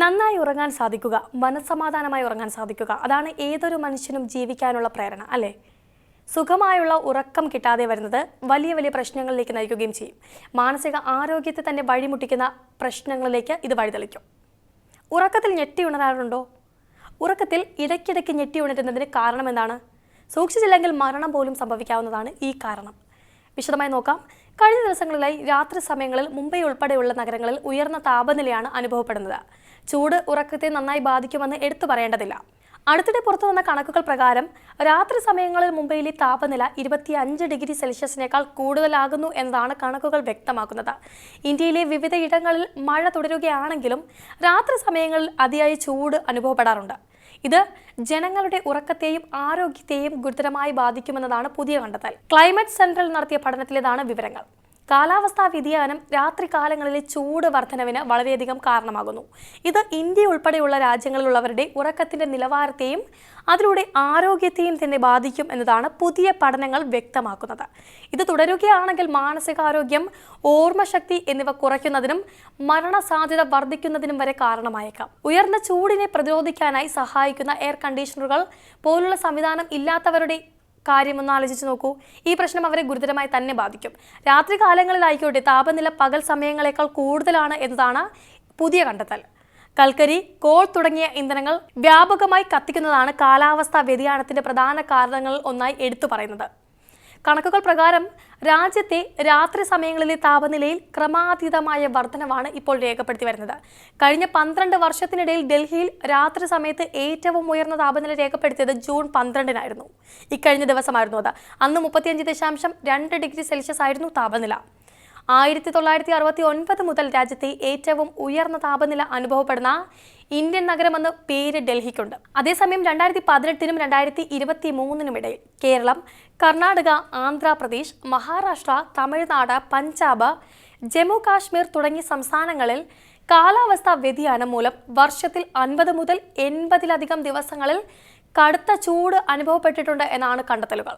നന്നായി ഉറങ്ങാൻ സാധിക്കുക മനസ്സമാധാനമായി ഉറങ്ങാൻ സാധിക്കുക. അതാണ് ഏതൊരു മനുഷ്യനും ജീവിക്കാനുള്ള പ്രേരണ അല്ലേ? സുഖമായുള്ള ഉറക്കം കിട്ടാതെ വരുന്നത് വലിയ വലിയ പ്രശ്നങ്ങളിലേക്ക് നയിക്കുകയും ചെയ്യും. മാനസിക ആരോഗ്യത്തെ തന്നെ വഴിമുട്ടിക്കുന്ന പ്രശ്നങ്ങളിലേക്ക് ഇത് വഴിതെളിക്കും. ഉറക്കത്തിൽ ഞെട്ടി ഉണരാറുണ്ടോ? ഉറക്കത്തിൽ ഇടയ്ക്കിടയ്ക്ക് ഞെട്ടി ഉണരുന്നതിന് കാരണം എന്താണ് സൂക്ഷിച്ചില്ലെങ്കിൽ മരണം പോലും സംഭവിക്കാവുന്നതാണ് ഈ കാരണം. വിശദമായി നോക്കാം. കഴിഞ്ഞ ദിവസങ്ങളിലായി രാത്രി സമയങ്ങളിൽ മുംബൈ ഉൾപ്പെടെയുള്ള നഗരങ്ങളിൽ ഉയർന്ന താപനിലയാണ് അനുഭവപ്പെടുന്നത്. ചൂട് ഉറക്കത്തെ നന്നായി ബാധിക്കുമെന്ന് എടുത്തു പറയേണ്ടതില്ല. അടുത്തിടെ പുറത്തു വന്ന കണക്കുകൾ പ്രകാരം രാത്രി സമയങ്ങളിൽ മുംബൈയിലെ താപനില ഇരുപത്തി അഞ്ച് ഡിഗ്രി സെൽഷ്യസിനേക്കാൾ കൂടുതലാകുന്നു എന്നതാണ് കണക്കുകൾ വ്യക്തമാക്കുന്നത്. ഇന്ത്യയിലെ വിവിധ ഇടങ്ങളിൽ മഴ തുടരുകയാണെങ്കിലും രാത്രി സമയങ്ങളിൽ അതിയായി ചൂട് അനുഭവപ്പെടാറുണ്ട്. ഇത് ജനങ്ങളുടെ ഉറക്കത്തെയും ആരോഗ്യത്തെയും ഗുരുതരമായി ബാധിക്കുമെന്നതാണ് പുതിയ കണ്ടെത്തൽ. ക്ലൈമറ്റ് സെൻട്രൽ നടത്തിയ പഠനത്തിലേതാണ് വിവരങ്ങൾ. കാലാവസ്ഥാ വ്യതിയാനം രാത്രികാലങ്ങളിലെ ചൂട് വർധനവിന് വളരെയധികം കാരണമാകുന്നു. ഇത് ഇന്ത്യ ഉൾപ്പെടെയുള്ള രാജ്യങ്ങളിലുള്ളവരുടെ ഉറക്കത്തിന്റെ നിലവാരത്തെയും അതിലൂടെ ആരോഗ്യത്തെയും തന്നെ ബാധിക്കും എന്നതാണ് പുതിയ പഠനങ്ങൾ വ്യക്തമാക്കുന്നത്. ഇത് തുടരുകയാണെങ്കിൽ മാനസികാരോഗ്യം ഓർമ്മശക്തി എന്നിവ കുറയ്ക്കുന്നതിനും മരണസാധ്യത വർദ്ധിക്കുന്നതിനും വരെ കാരണമായേക്കാം. ഉയർന്ന ചൂടിനെ പ്രതിരോധിക്കാനായി സഹായിക്കുന്ന എയർ കണ്ടീഷണറുകൾ പോലുള്ള സംവിധാനം ഇല്ലാത്തവരുടെ കാര്യം ഒന്ന് ആലോചിച്ച് നോക്കൂ. ഈ പ്രശ്നം അവരെ ഗുരുതരമായി തന്നെ ബാധിക്കും. രാത്രി കാലങ്ങളിലായിക്കോട്ടെ താപനില പകൽ സമയങ്ങളെക്കാൾ കൂടുതലാണ് എന്നതാണ് പുതിയ കണ്ടെത്തൽ. കൽക്കരി കോൾ തുടങ്ങിയ ഇന്ധനങ്ങൾ വ്യാപകമായി കത്തിക്കുന്നതാണ് കാലാവസ്ഥാ വ്യതിയാനത്തിന്റെ പ്രധാന കാരണങ്ങളിൽ ഒന്നായി എടുത്തു പറയുന്നത്. കണക്കുകൾ പ്രകാരം രാജ്യത്തെ രാത്രി സമയങ്ങളിലെ താപനിലയിൽ ക്രമാതീതമായ വർധനവാണ് ഇപ്പോൾ രേഖപ്പെടുത്തി വരുന്നത്. കഴിഞ്ഞ പന്ത്രണ്ട് വർഷത്തിനിടയിൽ ഡൽഹിയിൽ രാത്രി സമയത്ത് ഏറ്റവും ഉയർന്ന താപനില രേഖപ്പെടുത്തിയത് ജൂൺ പന്ത്രണ്ടിനായിരുന്നു. ഇക്കഴിഞ്ഞ ദിവസമായിരുന്നു അത്. അന്ന് മുപ്പത്തിയഞ്ച് ദശാംശം രണ്ട് ഡിഗ്രി സെൽഷ്യസ് ആയിരുന്നു താപനില. ആയിരത്തി തൊള്ളായിരത്തി അറുപത്തി ഒൻപത് മുതൽ രാജ്യത്തെ ഏറ്റവും ഉയർന്ന താപനില അനുഭവപ്പെടുന്ന ഇന്ത്യൻ നഗരമെന്ന് പേര് ഡൽഹിക്കുണ്ട്. അതേസമയം രണ്ടായിരത്തി പതിനെട്ടിനും രണ്ടായിരത്തി ഇരുപത്തി മൂന്നിനും ഇടയിൽ കേരളം കർണാടക ആന്ധ്രാപ്രദേശ് മഹാരാഷ്ട്ര തമിഴ്നാട് പഞ്ചാബ് ജമ്മു കാശ്മീർ തുടങ്ങിയ സംസ്ഥാനങ്ങളിൽ കാലാവസ്ഥാ വ്യതിയാനം മൂലം വർഷത്തിൽ അൻപത് മുതൽ എൺപതിലധികം ദിവസങ്ങളിൽ കടുത്ത ചൂട് അനുഭവപ്പെട്ടിട്ടുണ്ട് എന്നാണ് കണ്ടെത്തലുകൾ.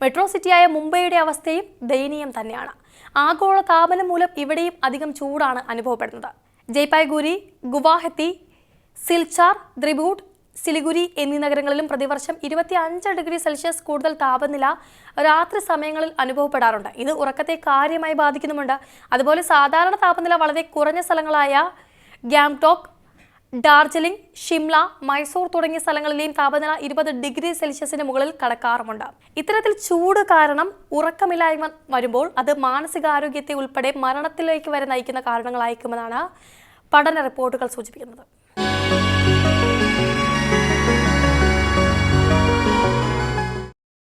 മെട്രോ സിറ്റിയായ മുംബൈയുടെ അവസ്ഥയും ദയനീയം തന്നെയാണ്. ആഗോള താപനം മൂലം ഇവിടെയും അധികം ചൂടാണ് അനുഭവപ്പെടുന്നത്. ജയ്പായ്ഗുരി ഗുവാഹത്തി സിൽച്ചാർ ദ്രിബൂട്ട് സിലിഗുരി എന്നീ നഗരങ്ങളിലും പ്രതിവർഷം ഇരുപത്തി അഞ്ച് ഡിഗ്രി സെൽഷ്യസ് കൂടുതൽ താപനില രാത്രി സമയങ്ങളിൽ അനുഭവപ്പെടാറുണ്ട്. ഇത് ഉറക്കത്തെ കാര്യമായി ബാധിക്കുന്നുമുണ്ട്. അതുപോലെ സാധാരണ താപനില വളരെ കുറഞ്ഞ സ്ഥലങ്ങളായ ഗ്യാംടോക്ക് ഡാർജിലിംഗ് ഷിംല മൈസൂർ തുടങ്ങിയ സ്ഥലങ്ങളിലെയും താപനില ഇരുപത് ഡിഗ്രി സെൽഷ്യസിന് മുകളിൽ കടക്കാറുമുണ്ട്. ഇത്തരത്തിൽ ചൂട് കാരണം ഉറക്കമില്ലായ്മ വരുമ്പോൾ അത് മാനസികാരോഗ്യത്തെ ഉൾപ്പെടെ മരണത്തിലേക്ക് വരെ നയിക്കുന്ന കാരണങ്ങളായിരിക്കുമെന്നാണ് പഠന റിപ്പോർട്ടുകൾ സൂചിപ്പിക്കുന്നത്.